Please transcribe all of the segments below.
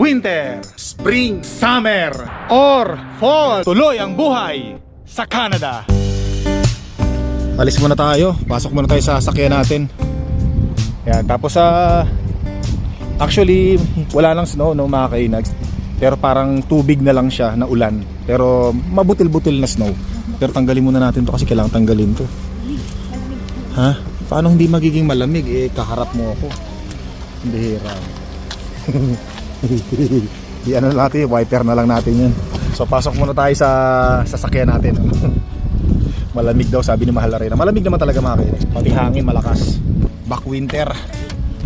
winter, spring, summer, or fall. Tuloy ang buhay sa Canada. Alis muna tayo. Pasok muna tayo sa sakyan natin. Yan, tapos sa actually wala lang snow no mga kainags. Pero parang tubig na lang siya na ulan. Pero mabutil-butil na snow. Pero tanggalin muna natin to kasi kailangan tanggalin to. Ha? Paano hindi magiging malamig? Eh, kaharap mo ako. Hindi hirap. Di ano na natin, wiper na lang natin yan. So pasok muna tayo sa sasakyan natin. Malamig daw sabi ni Mahal Arena. Malamig naman talaga mga kainis. Pati hangin malakas. Back winter.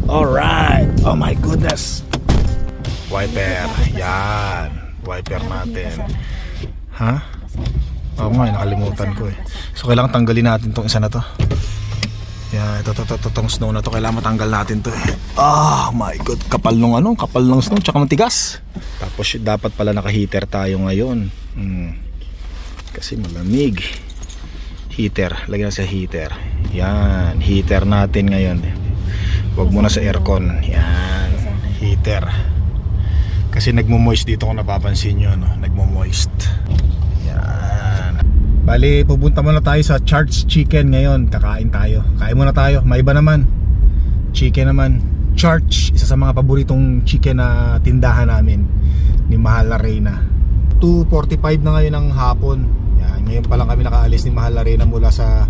Alright. Oh my goodness. Wiper. Yan. Wiper natin. Ha? Oo nga, eh, nakalimutan ko eh. So kailangan tanggalin natin tong isa na to. Yan, ito, ito, ito, itong snow na to, kailangan matanggal natin to eh. Oh my god, kapal nung ano, kapal ng snow, tsaka matigas. Tapos dapat pala naka-heater tayo ngayon. Hmm. Kasi malamig. Heater, lagyan sa heater. Yan, heater natin ngayon. Huwag muna sa aircon. Yan, heater. Kasi nagmo-moist dito kung napapansin nyo, no? nagmo-moist. Bali, pupunta muna tayo sa Charts Chicken ngayon. Kakain tayo. Kain muna tayo. May iba naman. Chicken naman. Charts, isa sa mga paboritong chicken na tindahan namin ni Mahal na Reyna. 2.45 na ngayon ng hapon. Yan, ngayon pa lang kami nakaalis ni Mahal na Reyna mula sa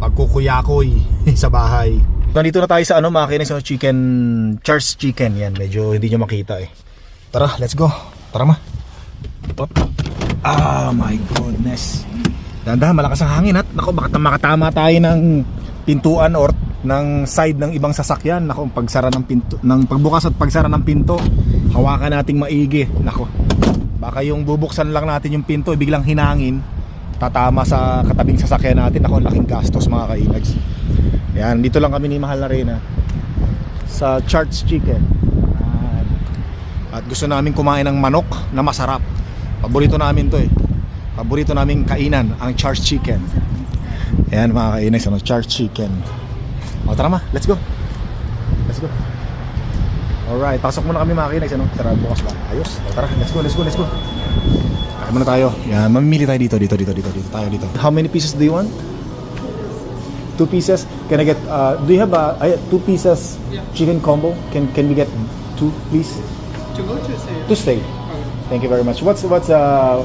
pagkukuyakoy sa bahay. Nandito na tayo sa ano mga kinis, sa chicken, Charts Chicken. Yan, medyo hindi nyo makita eh. Tara, let's go. Tara ma. Up. Ah, my goodness. Dahan-dahan, malakas ang hangin at nako baka makatama tayo ng pintuan or ng side ng ibang sasakyan. Nako, pagsara ng pinto, ng pagbukas at pagsara ng pinto, hawakan nating maigi. Nako. Baka yung bubuksan lang natin yung pinto, eh, biglang hinangin, tatama sa katabing sasakyan natin. Nako, laking gastos mga kainags. Yan, dito lang kami ni Mahal na Reyna sa Charts Chicken. At gusto namin kumain ng manok na masarap. Paborito namin to eh. Paborito namin kainan, ang charged chicken. Ayan mga kainis, ano, charged chicken. O tara ma, let's go. Let's go. Alright, pasok muna kami mga kainis, ano, tara bukas ba? Ayos, o tara, let's go, let's go, let's go. Kaya muna tayo. Yan, mamimili tayo dito, dito, dito, dito, dito, tayo dito. How many pieces do you want? Two pieces. Can I get, uh, do you have a, uh, two pieces chicken combo? Can can we get two, please? To go to say. To stay. Thank you very much. What's what's uh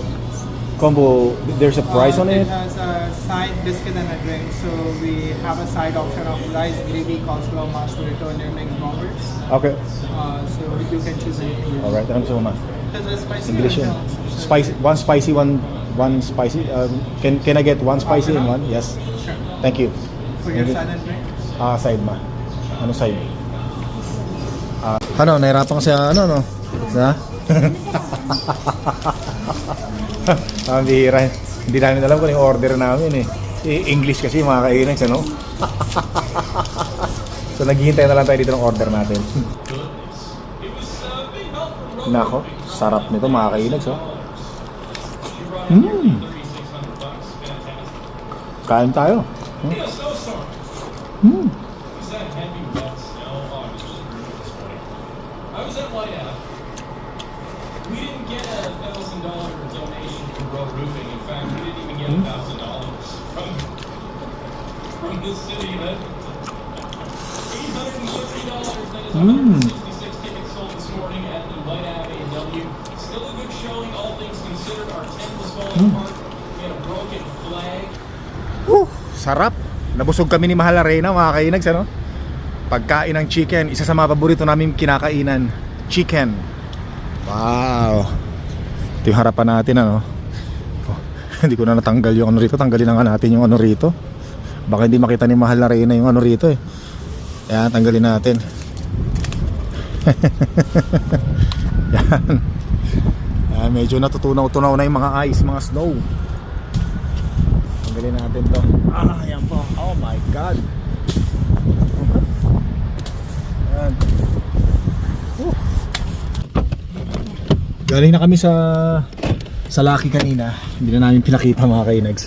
combo? There's a price on it. It has a side biscuit and a drink. So we have a side option of rice, gravy, coleslaw, mashed potato, and your mixed bombers. Okay. Uh, so you can choose anything. All right. Thank you so much. Spicy English yun. Spicy. One spicy. One one spicy. Um, can can I get one spicy and one? Yes. Sure. Thank you. For your side and drink. Ah, side ma. Ano side? Ah, ano, nahirapan kasi ano, no? Ha? Ang bihira. Hindi namin alam kung yung order namin eh. Eh, English kasi mga kainags, ano? so naghihintay na lang tayo dito ng order natin. Nako, sarap nito mga kainags, oh. Hmm. Kain tayo. Hmm. I was at White Out. We didn't get a thousand dollar donation from Row Roofing. In fact, we didn't even get a thousand dollars from from the city Edmonton. Eight hundred and fifty dollars. That is one hundred and sixty-six tickets sold this morning at the White Ave A&W. Still a good showing, all things considered. Our tent was falling apart. We had a broken flag. Whew, sarap. Nabusog kami ni Mahal Arena mga kainags ano? Pagkain ng chicken, isa sa mga paborito namin kinakainan, chicken. Wow. Ito yung harapan natin ano. Hindi ko na natanggal yung ano rito, tanggalin na nga natin yung ano rito. Baka hindi makita ni Mahal Arena yung ano rito eh. Yan, tanggalin natin. Yan. Yan, medyo natutunaw-tunaw na yung mga ice, mga snow. Tanggalin natin to. Ah, yan po. Oh my God. Yan. Galing na kami sa sa Lucky kanina. Hindi na namin pinakita mga kainags.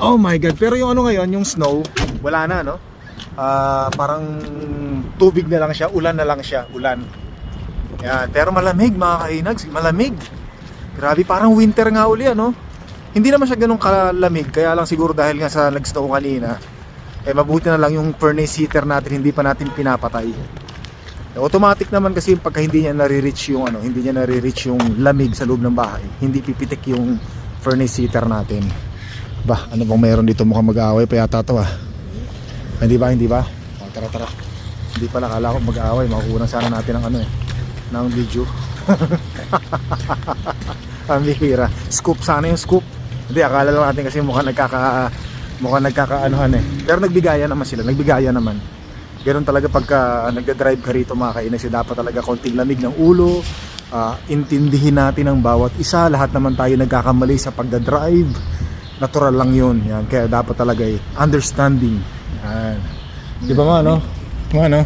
Oh my God. Pero yung ano ngayon, yung snow, wala na, no? Ah, parang tubig na lang siya, ulan na lang siya, ulan. Yan, pero malamig mga kainags, malamig. Grabe, parang winter nga uli ano. Hindi naman siya ganun kalamig, kaya lang siguro dahil nga sa nag-snow kanina, eh mabuti na lang yung furnace heater natin hindi pa natin pinapatay. Automatic naman kasi pagka hindi niya nare-reach yung ano, hindi niya nare-reach yung lamig sa loob ng bahay, hindi pipitik yung furnace heater natin. Ba, ano bang meron dito mukhang mag-aaway pa yata to ah. Hindi ba, hindi ba? O, tara, tara. Hindi pala, kala ko mag-aaway. Makukunan sana natin ng ano eh. Ng video. Ang bihira. Scoop sana yung scoop. Hindi, akala lang natin kasi mukhang nagkaka... Mukhang nagkakaanuhan eh. Pero nagbigayan naman sila. Nagbigayan naman. Ganun talaga pagka nagda-drive ka rito mga kainis. Dapat talaga konting lamig ng ulo. ah, intindihin natin ang bawat isa. Lahat naman tayo nagkakamali sa pagda-drive. Natural lang yun. Yan. Kaya dapat talaga eh, understanding. Yan. Di ba ma, no? Ma, no?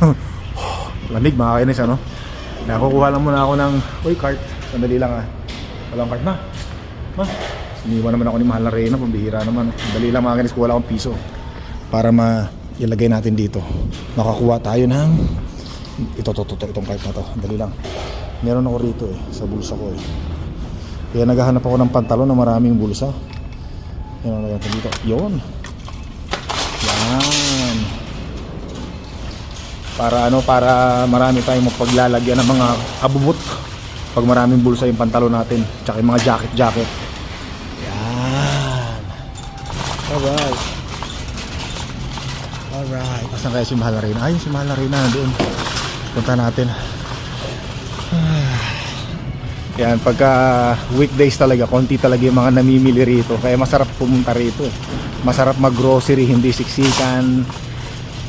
Lamig mga kainis, ano? Nakukuha lang muna ako ng, uy, cart. Sandali lang ah. Walang cart na. Ma, iniwan naman ako ni Mahal na Reyna, pambihira naman. Sandali lang mga kainis, kuha lang akong piso. Para ma ilagay natin dito. Makakuha tayo ng ito, to, to, to, itong cart na to. Dali lang. Meron ako rito eh, sa bulsa ko eh. Kaya naghahanap ako ng pantalon na maraming bulsa. Yan ang natin dito. Yun. Yan. Para ano, para marami tayong mapaglalagyan ng mga abubot. Pag maraming bulsa yung pantalon natin. Tsaka yung mga jacket-jacket. Yan. Alright. Alright. Asan kaya si Mahal na Reyna? Ay, si Mahal na Reyna doon. Punta natin. Yan, pagka weekdays talaga, konti talaga yung mga namimili rito. Kaya masarap pumunta rito. Masarap mag-grocery, hindi siksikan.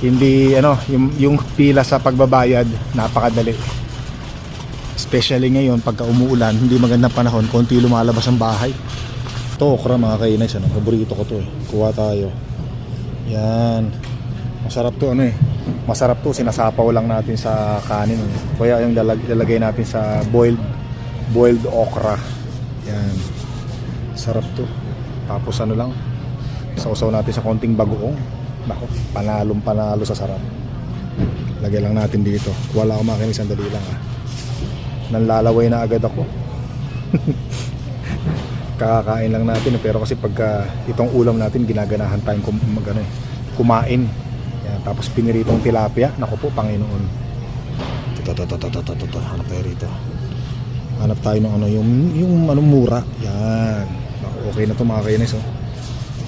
Hindi, ano, yung, yung pila sa pagbabayad, napakadali. Especially ngayon, pagka umuulan, hindi magandang panahon, konti lumalabas ang bahay. Ito, okra mga kainis, ano, paborito ko to eh. Kuha tayo. Yan. Masarap to, ano eh. Masarap to, sinasapaw lang natin sa kanin. Eh. Kaya yung lalag, lalagay natin sa boiled boiled okra. Yan. Sarap to. Tapos ano lang, sausaw natin sa konting bagoong. Nako, panalong panalo sa sarap. Lagay lang natin dito. Wala akong makinig, sandali lang ah. Nanlalaway na agad ako. Kakakain lang natin pero kasi pagka itong ulam natin ginaganahan tayong kum, ano, eh, kumain. Tapos piniritong tilapia. Nako po, Panginoon. Ito, ito, ito, ito, ito, ito, ito. Hanap tayo rito. Hanap tayo ng ano, yung, yung ano, mura. Yan. Naku, okay na to mga kainis, oh.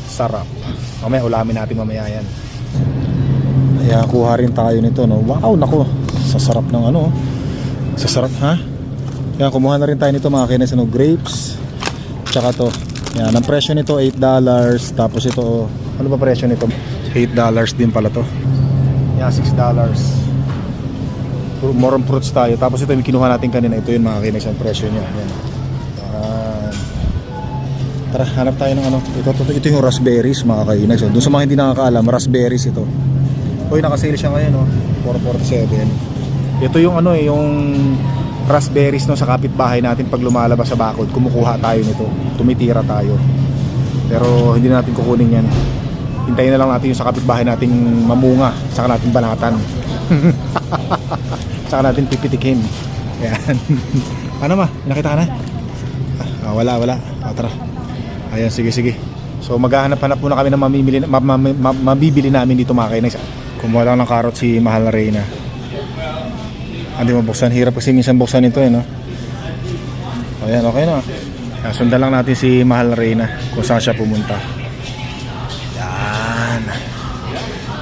Sarap. Mamaya, ulamin natin mamaya yan. Kaya kuha rin tayo nito, no. Wow, nako. Sa sarap ng ano, oh. Sa sarap, ha? Kaya kumuha na rin tayo nito mga kainis, ano, grapes. Tsaka to. Yan, ang presyo nito $8. Tapos ito, oh, ano ba presyo nito? $8 din pala to. Yan, $6. Puro- more on fruits tayo. Tapos ito yung kinuha natin kanina. Ito yung mga kainis ang presyo niya. Yan. Tara, hanap tayo ng ano. Ito, ito, ito yung raspberries mga kainis. So, doon sa mga hindi nakakaalam, raspberries ito. Uy, nakasale siya ngayon, oh. 447. Ito yung ano eh, yung raspberries no sa kapitbahay natin pag lumalabas sa bakod. Kumukuha tayo nito. Tumitira tayo. Pero hindi na natin kukunin yan. Hintayin na lang natin yung sa kapitbahay nating mamunga. Saka natin banatan. Saka natin pipitikin. Ayan. ano ma? Nakita ka na? Ah, wala, wala. Ah, tara. Ayan, sige, sige. So maghahanap-hanap muna kami ng mamimili, ma, ma, ma, mabibili namin dito mga kainis. Kumuha lang ng karot si Mahal na Reyna. Hindi mo buksan. Hirap kasi minsan buksan ito eh, no? Ayan, okay na. Kaya sundan lang natin si Mahal na Reyna kung saan siya pumunta.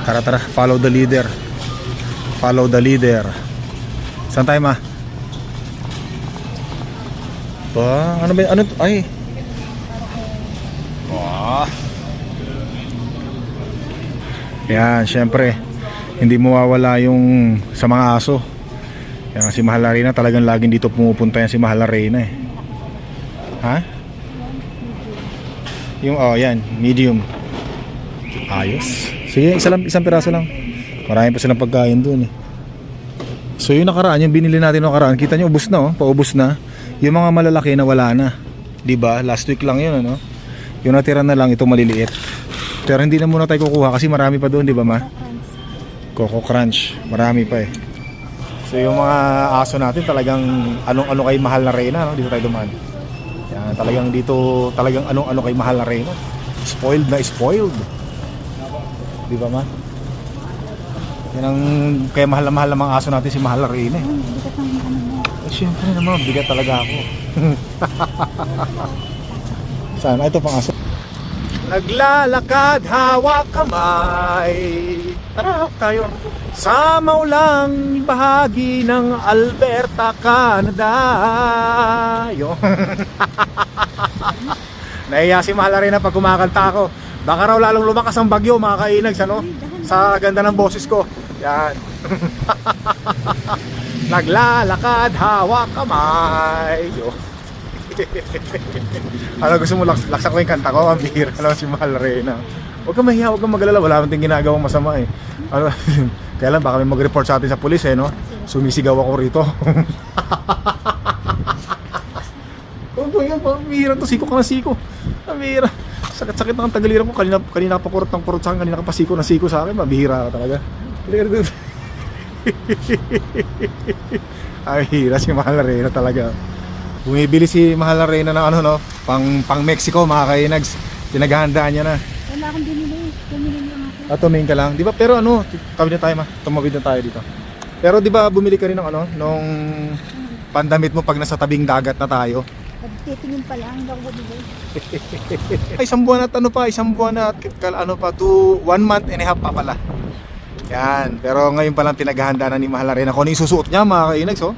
Tara, tara. Follow the leader. Follow the leader. Saan tayo, ma? Ba, ano ba? Ano? to? Ay. Wah. Yan, syempre. Hindi mawawala yung sa mga aso. Yan si Mahal na Reyna talagang laging dito pumupunta yan si Mahal na Reyna eh. Ha? Yung oh yan, medium. Ayos. Sige, isa lang, isang piraso lang. Marami pa silang pagkain doon eh. So yung nakaraan, yung binili natin yung nakaraan, kita nyo ubos na oh, paubos na. Yung mga malalaki na wala na. 'Di ba? Last week lang 'yun ano. Yung natira na lang itong maliliit. Pero hindi na muna tayo kukuha kasi marami pa doon, 'di ba ma? Coco Crunch, marami pa eh. So yung mga aso natin talagang anong-ano kay mahal na reyna, no? Dito tayo dumaan. Yan, talagang dito, talagang anong-ano kay mahal na reyna. Spoiled na spoiled. Di ba ma? Yan ang kaya mahal na mahal na mga aso natin si mahal na reyna. Eh. Eh, syempre naman, bigat talaga ako. Saan? Ah, Ito pang aso. Naglalakad, hawak kamay. Tara, hawak tayo. Sa maulang bahagi ng Alberta, Canada. Yo. Nahiya si Mahal rin na pag kumakanta ako. Baka raw lalong lumakas ang bagyo mga kainags ano? Sa ganda ng boses ko. Yan. Naglalakad, hawak kamay. Yo. ano gusto mo laks laksak ko yung kanta ko? Ang bihira lang si Mahal Reyna. Huwag kang mahiya, huwag kang magalala. Wala tayong ginagawang masama eh. Ano, kaya lang baka may mag-report sa atin sa pulis eh, no? Sumisigaw ako rito. Oh, boy, yan, to. Siko ka na siko. Bihira. Sakit-sakit ang tagaliran ko. Kanina, kanina pa kurot ng kurot sa akin. Kanina ka pa siko na siko sa akin. Mabihira ka talaga. Ay, hira si Mahal Reyna talaga. Bumibili si Mahal Reyna ng ano no, pang pang Mexico mga kainags. Pinaghahandaan niya na. Wala akong binili. Bumili lang ako. At tumingin ka lang. Di ba? Pero ano, tawid na tayo ma. Tumawid na tayo dito. Pero di ba bumili ka rin ng ano, nung pandamit mo pag nasa tabing dagat na tayo? Pagtitingin pa lang, bumili. Ay, isang buwan at ano pa, isang buwan at ano pa, to one month and a half pa pala. Yan. Pero ngayon pa lang pinaghahanda na ni Mahal Arena kung ano yung susuot niya mga kainags, oh.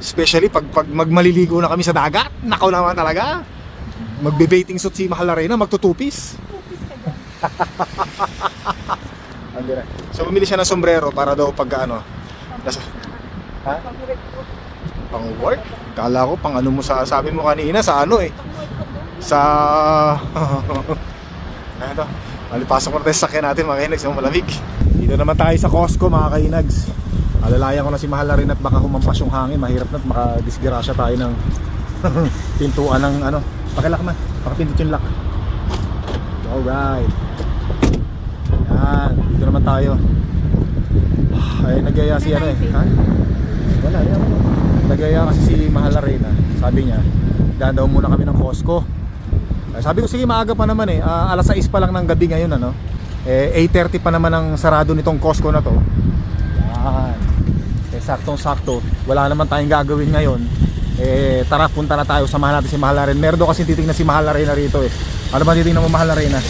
Especially pag, pag magmaliligo na kami sa dagat. Nakaw naman talaga. Magbe-baiting suit si Mahal Arena, magtutupis. Andi na. So bumili siya ng sombrero para daw pag ano. Nasa, ha? Pang work? Kala ko pang ano mo sa sabi mo kanina sa ano eh. Sa Ano to? Malipasok mo na tayo sa sakyan natin mga kainags, malamig. Dito naman tayo sa Costco mga kainags. Alalayan ko na si Mahal na rin at baka humampas yung hangin. Mahirap na at makadisgrasya tayo ng pintuan ng ano. Pakilak na. Pakapindot yung lock. Alright. Yan. Dito naman tayo. Ay, nagaya si ano eh. Ha? Wala, yan. Nagaya kasi si Mahal Arena. Sabi niya, daan daw muna kami ng Costco. Ay, Sabi ko, sige, maaga pa naman eh. Ah, alas 6 pa lang ng gabi ngayon, ano. Eh, 8.30 pa naman ang sarado nitong Costco na to. Yan. Eh, saktong-sakto. Wala naman tayong gagawin ngayon. Eh, tara, punta na tayo. Samahan natin si Mahal Arena. Meron daw kasi titignan si Mahal Arena rito eh. Ano ba titignan mo Mahal Arena?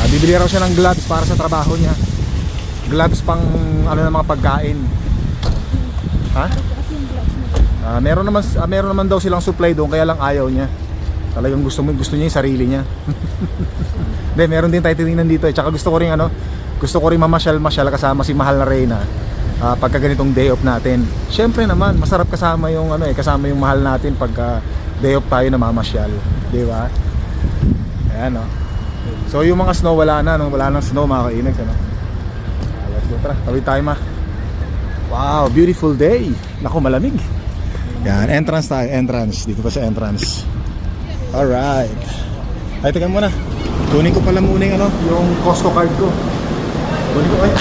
Ah, bibili raw siya ng gloves para sa trabaho niya. Gloves pang ano ng mga pagkain. Ha? Ah, meron naman ah, meron naman daw silang supply doon kaya lang ayaw niya. Talagang gusto mo gusto niya yung sarili niya. Hindi, meron din tayo titingnan dito eh. Tsaka gusto ko rin ano, gusto ko rin mamasyal-masyal kasama si Mahal na Reyna. Ah, pagka ganitong day off natin. Syempre naman, masarap kasama yung ano eh, kasama yung mahal natin pagka day off tayo na mamasyal, di ba? Ayan oh. So yung mga snow wala na, no? wala nang snow mga kainags ano. Let's go tara, tawid tayo ma. Wow, beautiful day. Naku, malamig. Yan, entrance tayo, entrance. Dito pa sa entrance. Alright. Ay, teka muna. Kunin ko pala muna yung, ano, yung Costco card ko. Kunin ko kaya.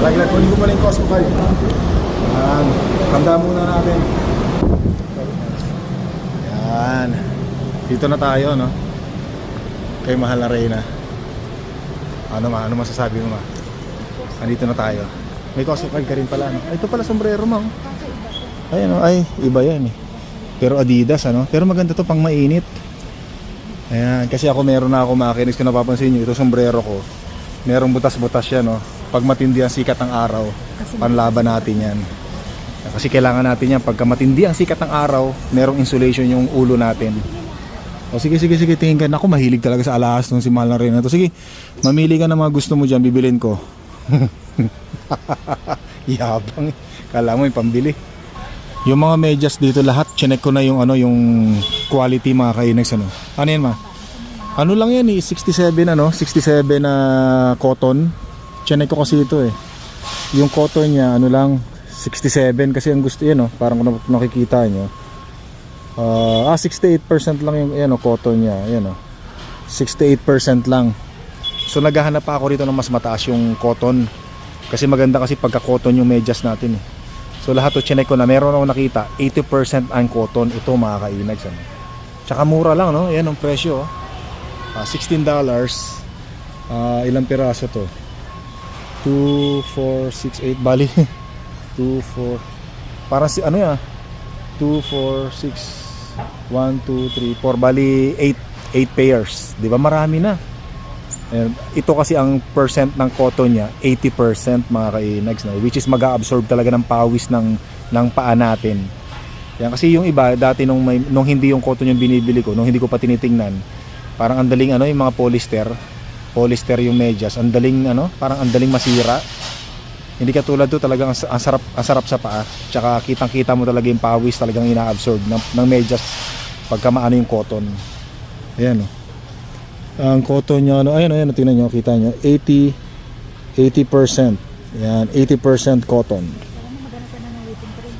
Talaglag, kunin ko pala yung Costco card. Yan. Handa muna natin. Yan. Dito na tayo, no? Kay Mahal na Reyna. Ano ma? Ano masasabi mo ma? Andito na tayo. May Costco card ka rin pala, no? Ay, ito pala sombrero mo. Ko. Ay, ano, ay, iba yan eh. Pero Adidas, ano? Pero maganda to pang mainit. Ayan, kasi ako meron na ako makinis kung napapansin nyo, ito sombrero ko. Merong butas-butas yan, no? Pag matindi ang sikat ng araw, panlaban natin yan. Kasi kailangan natin yan, pagka matindi ang sikat ng araw, merong insulation yung ulo natin. O sige, sige, sige, tingin ka. Naku, mahilig talaga sa alahas nung si Mahal na rin. Sige, mamili ka ng mga gusto mo dyan, bibilin ko. Yabang. eh. Kala mo yung pambili. Yung mga medyas dito lahat, chinek ko na yung ano, yung quality mga kainags ano. Ano yan ma? Ano lang yan eh, 67 ano, 67 na cotton. Chinek ko kasi ito eh. Yung cotton niya, ano lang, 67 kasi ang gusto yan oh, parang kung nakikita nyo. Ah, ah, 68% lang yung yan oh, cotton niya, yan oh. 68% lang. So naghahanap pa ako rito ng mas mataas yung cotton. Kasi maganda kasi pagka cotton yung medyas natin eh. So lahat to chinek ko na meron ako nakita 80% ang cotton ito mga kainags ano. Tsaka mura lang no. Yan ang presyo. oh. Ah, $16 Ah, ilang piraso to? 2 4 6 8 bali 2 4 Parang si ano yan? 2 4 6 1 2 3 4 bali 8 8 pairs. 'Di ba? Marami na. Ayan. Ito kasi ang percent ng cotton niya, 80% mga kainags no? which is mag-absorb talaga ng pawis ng ng paa natin. Yan kasi yung iba dati nung may, nung hindi yung cotton yung binibili ko, nung hindi ko pa tinitingnan, parang ang daling ano yung mga polyester, polyester yung medyas, ang daling ano, parang ang daling masira. Hindi katulad to talagang ang, ang sarap ang sarap sa paa. Tsaka kitang-kita mo talaga yung pawis talagang ina-absorb ng, ng medyas pagka maano yung cotton. Ayan oh ang cotton nyo, ano, ayun, ayun, tingnan nyo, kita nyo, 80, 80%. Yan, 80% cotton.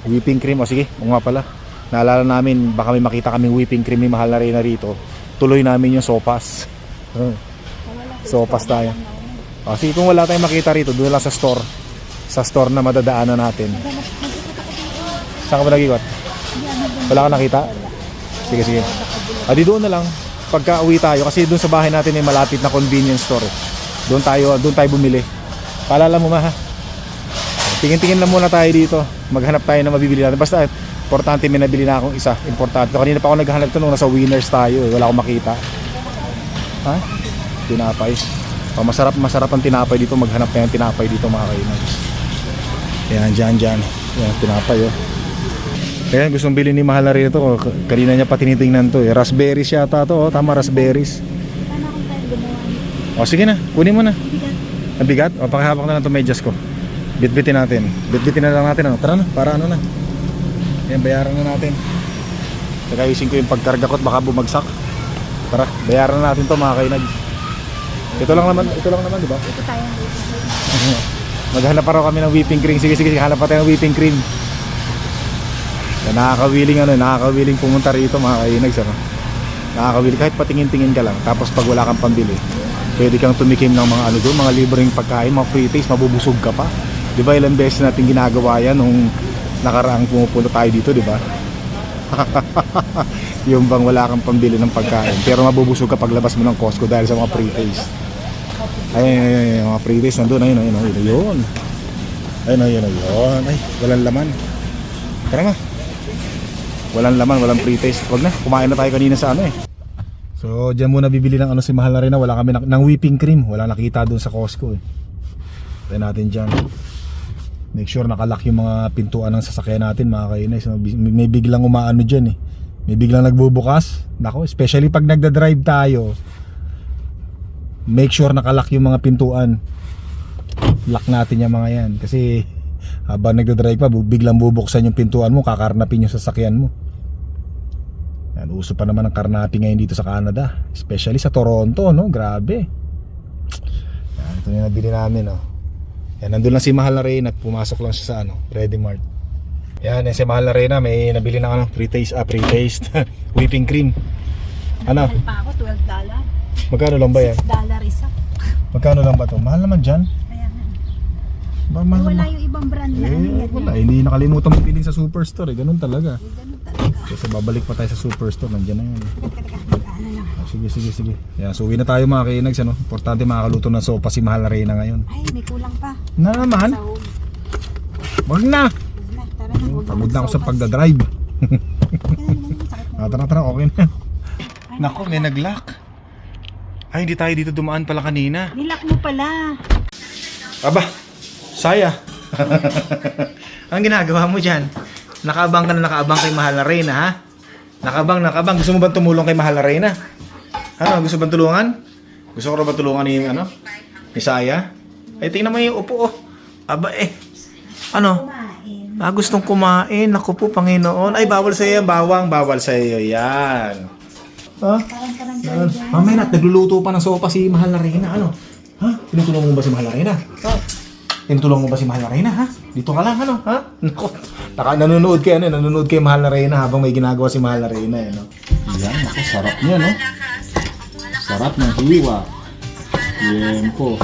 Whipping cream. O sige, o nga pala. Naalala namin, baka may makita kaming whipping cream ni mahal na rin na rito. Tuloy namin yung sopas. Oh. Wala. Sopas tayo. O sige, kung wala tayong makita rito, doon lang sa store. Sa store na madadaanan natin. Saan ka ba nag-iwat? Wala ka nakita? Sige, sige. Ah, di doon na lang. Pagka uwi tayo, kasi doon sa bahay natin may malapit na convenience store. eh. Doon tayo, doon tayo bumili. Paalala mo ma ha? Tingin-tingin lang muna tayo dito. Maghanap tayo na mabibili natin. Basta, importante may nabili na akong isa. Importante. Kanina pa ako naghahanap to nung nasa winners tayo. Eh. Wala akong makita. Ha? Tinapay. Oh, masarap, masarap ang tinapay dito. Maghanap tayo ng tinapay dito mga kainan. Yan, dyan, dyan. Yan, tinapay oh. Kaya gustong bilhin ni Mahal na rin ito. Kanina niya pa tinitingnan to eh. Raspberries yata to. Oh. Tama, raspberries. Paano kung tayo gumawa? O sige na, kunin mo na. Bigat. Ang bigat? O pakihawak na lang itong medyas ko. Bitbitin natin. Bitbitin na lang natin. Ano? Tara na, para ano na. Yan, bayaran na natin. Isin ko yung pagkarga ko at baka bumagsak. Tara, bayaran na natin to mga kainag. Ito lang naman, ito lang naman, di ba? Ito tayo. Maghanap pa raw kami ng whipping cream. Sige, sige, hanap pa tayo ng whipping cream. Na nakakawiling ano, nakakawiling pumunta rito mga kainags ano. Nakakawiling kahit patingin-tingin ka lang. Tapos pag wala kang pambili, pwede kang tumikim ng mga ano doon, mga libreng pagkain, mga free taste, mabubusog ka pa. 'Di ba ilang beses natin ginagawa 'yan nung nakaraang pumupunta tayo dito, 'di ba? yung bang wala kang pambili ng pagkain pero mabubusog ka paglabas mo ng Costco dahil sa mga free taste. Ayun, ayun, ayun, ayun, mga free taste nandun, ayun, ayun, ayun, ayun. Ayun, ayun, ayun. Ay, walang laman. Tara nga. Walang laman, walang free taste. Wag na, kumain na tayo kanina sa ano eh. So, diyan muna bibili ng ano si Mahal na rin na wala kami na, ng whipping cream. Wala nakita doon sa Costco eh. Tayo natin dyan. Make sure nakalock yung mga pintuan ng sasakyan natin mga kainis. May, may biglang umaano dyan eh. May biglang nagbubukas. Nako, especially pag nagda-drive tayo. Make sure nakalock yung mga pintuan. Lock natin yung mga yan. Kasi habang nagda-drive pa, biglang bubuksan yung pintuan mo, kakarnapin yung sasakyan mo. Yan, uso pa naman ang karnapping ngayon dito sa Canada. Especially sa Toronto, no? Grabe. Yan, ito na yung nabili namin, no? Yan, nandun lang si Mahal na Reyna at pumasok lang siya sa ano, Ready Mart. Yan, yan si Mahal na Reyna, may nabili ng ano, pre-taste, ah, pre-taste, whipping cream. Ano? Mahal pa ako, 12 dollar. Magkano lang ba yan? 6 dollar isa. Magkano lang ba to? Mahal naman dyan. Mahal Wala yung ibang brand na ano Eh, yan. wala. Hindi nakalimutan mo bilhin sa superstore. Eh. Ganun talaga. Eh, Ganun talaga. Kasi babalik pa tayo sa superstore. Nandiyan na eh. Teka, teka, mag-ano lang. Ah, sige, sige, sige. Yan, so uwi na tayo mga kainags. Ano? Importante makakaluto ng sopa si Mahal na Reyna ngayon. Ay, may kulang pa. Na naman? Wag na! Huwag na, tara na. huwag Pagod na ako sa pagdadrive. Ah, tara, tara, okay na. Nako, may nag-lock. Ay, hindi tayo dito dumaan pala kanina. Nilak mo pala. Aba, saya. Ang ginagawa mo dyan? Nakaabang ka na nakaabang kay Mahal na Reyna, ha? Nakabang, nakabang. Gusto mo bang tumulong kay Mahal na Reyna? Ano, gusto bang tulungan? Gusto ko ba tulungan ni, ano? Ni Saya? Ay, tingnan mo yung upo, oh. Aba, eh. Ano? Ah, gustong kumain. Naku po, Panginoon. Ay, bawal sa iyo bawang. Bawal sa iyo yan. Ha? Parang Yan. Mamaya na, nagluluto pa ng sopa si Mahal na Reyna. Ano? Ha? Tinutulong mo ba si Mahal na Reyna? Ha? Tinutulong mo ba si Mahal na Reyna, ha? Dito ka lang, ano? Ha? Naku. Naka, nanonood kayo, ano? Nanonood kay Mahal na Reyna habang may ginagawa si Mahal na Reyna, eh, no? Yan, naku, sarap niya, no? Sarap ng hiwa. Yan po.